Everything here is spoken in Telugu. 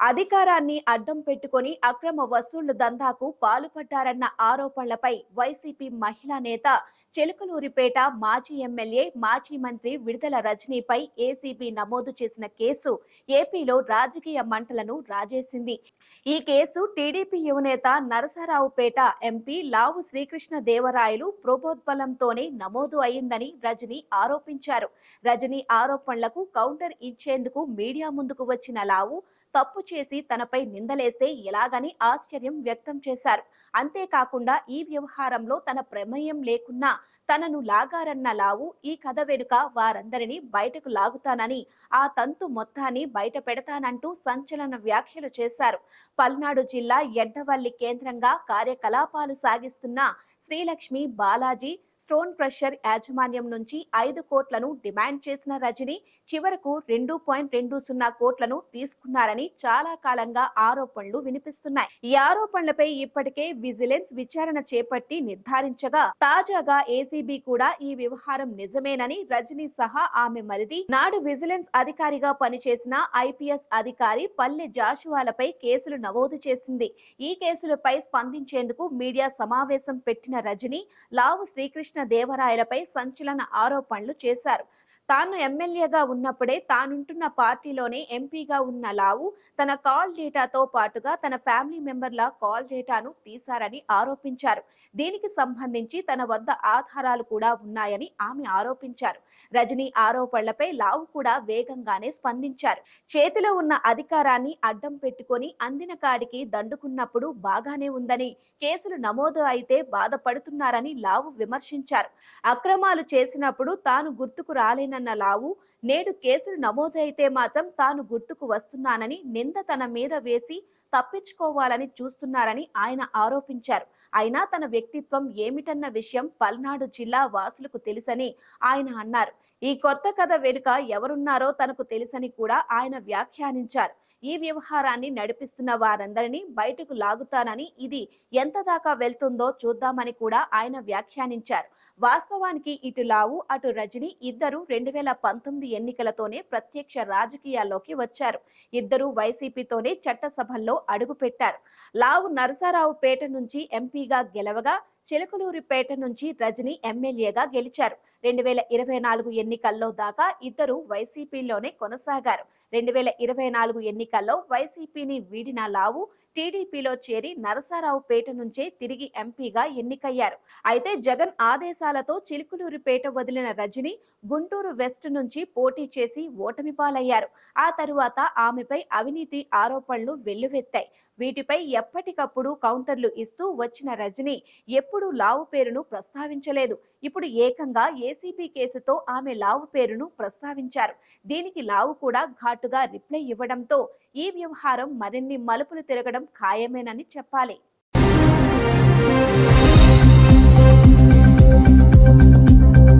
అధికారాన్ని అడ్డం పెట్టుకొని అక్రమ వసూళ్ళు దందాకు పాల్పడ్డారన్న ఆరోపణలపై వైసీపీ మహిళా నేత చెలుకలూరిపేట మాజీ ఎమ్మెల్యే మాజీ మంత్రి విడుదల రజనీపై ఏసీబీ నమోదు చేసిన కేసు ఏపీలో రాజకీయ మంటలను రాజేసింది. ఈ కేసు టీడీపీ యువనేత నరసరావుపేట ఎంపీ లావు శ్రీకృష్ణ దేవరాయలు ప్రోపోద్బలంతోనే నమోదు అయిందని రజని ఆరోపించారు. రజనీ ఆరోపణలకు కౌంటర్ ఇచ్చేందుకు మీడియా ముందుకు వచ్చిన లావు తప్పు చేసి తనపై నిందలేస్తే ఎలాగని ఆశ్చర్యం వ్యక్తం చేశారు. అంతేకాకుండా ఈ వ్యవహారంలో తన ప్రమేయం లేకున్నా తనను లాగారన్న లావు ఈ కథ వెనుక వారందరినీ బయటకు లాగుతానని ఆ తంతు మొత్తాన్ని బయట పెడతానంటూ సంచలన వ్యాఖ్యలు చేశారు. పల్నాడు జిల్లా ఎడ్డవల్లి కేంద్రంగా కార్యకలాపాలు సాగిస్తున్న శ్రీలక్ష్మి బాలాజీ స్టోన్ క్రషర్ యాజమాన్యం నుంచి ఐదు కోట్లను డిమాండ్ చేసిన రజని చివరకు రెండు పాయింట్ రెండు సున్నా కోట్లను తీసుకున్నారని చాలా కాలంగా ఆరోపణలు వినిపిస్తున్నాయి. ఈ ఆరోపణలపై ఇప్పటికే విజిలెన్స్ విచారణ చేపట్టి నిర్ధారించగా తాజాగా ఏసీబీ కూడా ఈ వ్యవహారం నిజమేనని రజని సహా ఆమె మరిది. నాడు విజిలెన్స్ అధికారిగా పనిచేసిన ఐపీఎస్ అధికారి పల్లె జాషువాలపై కేసులు నమోదు చేసింది. ఈ కేసులపై స్పందించేందుకు మీడియా సమావేశం పెట్టిన రజని లావు శ్రీకృష్ణ దేవరాయలపై సంచలన ఆరోపణలు చేశారు. తాను ఎమ్మెల్యేగా ఉన్నప్పుడే తానుంటున్న పార్టీలోనే ఎంపీగా ఉన్న లావు తన కాల్ డేటాతో పాటుగా తన ఫ్యామిలీ మెంబర్ల కాల్ డేటాను తీశారని ఆరోపించారు. దీనికి సంబంధించి తన వద్ద ఆధారాలు కూడా ఉన్నాయని ఆమె ఆరోపించారు. రజనీ ఆరోపణలపై లావు కూడా వేగంగానే స్పందించారు. చేతిలో ఉన్న అధికారాన్ని అడ్డం పెట్టుకొని అందిన కాడికి దండుకున్నప్పుడు బాగానే ఉందని కేసులు నమోదు అయితే బాధపడుతున్నారని లావు విమర్శించారు. అక్రమాలు చేసినప్పుడు తాను గుర్తుకు చేశానన్న లావు నేడు కేసులు నమోదైతే మాత్రం తాను గుర్తుకు వస్తున్నానని నింద తన మీద వేసి తప్పించుకోవాలని చూస్తున్నారని ఆయన ఆరోపించారు. అయినా తన వ్యక్తిత్వం ఏమిటన్న విషయం పల్నాడు జిల్లా వాసులకు తెలుసని ఆయన అన్నారు. ఈ కొత్త కథ వెనుక ఎవరున్నారో తనకు తెలుసని కూడా ఆయన వ్యాఖ్యానించారు. ఈ వ్యవహారాన్ని నడిపిస్తున్న వారందరినీ బయటకు లాగుతానని ఇది ఎంత దాకా వెళ్తుందో చూద్దామని కూడా ఆయన వ్యాఖ్యానించారు. వాస్తవానికి ఇటు లావు అటు రజని ఇద్దరు రెండు వేల పంతొమ్మిది ఎన్నికలతోనే ప్రత్యక్ష రాజకీయాల్లోకి వచ్చారు. ఇద్దరు వైసీపీతోనే చట్టసభల్లో అడుగుపెట్టారు. లావు నరసారావుపేట నుంచి ఎంపీగా గెలవగా చిలకలూరిపేట నుంచి రజని ఎమ్మెల్యేగా గెలిచారు. రెండు వేల ఇరవై నాలుగు ఎన్నికల్లో దాకా ఇద్దరు వైసీపీలోనే కొనసాగారు. రెండు వేల ఇరవై నాలుగు ఎన్నికల్లో వైసీపీని వీడిన లావు టీడీపీలో చేరి నరసారావుపేట నుంచే తిరిగి ఎంపీగా ఎన్నికయ్యారు. అయితే జగన్ ఆదేశాలతో చిలుకులూరుపేట వదిలిన రజని గుంటూరు వెస్ట్ నుంచి పోటీ చేసి ఓటమి పాలయ్యారు. ఆ తరువాత ఆమెపై అవినీతి ఆరోపణలు వెల్లువెత్తాయి. వీటిపై ఎప్పటికప్పుడు కౌంటర్లు ఇస్తూ వచ్చిన రజని ఎప్పుడూ లావు పేరును ప్రస్తావించలేదు. ఇప్పుడు ఏకంగా ఏసీబీ కేసుతో ఆమె లావు పేరును ప్రస్తావించారు. దీనికి లావు కూడా ఘాటుగా రిప్లై ఇవ్వడంతో ఈ వ్యవహారం మరిన్ని మలుపులు తిరగడం ఖాయమేనని చెప్పాలి.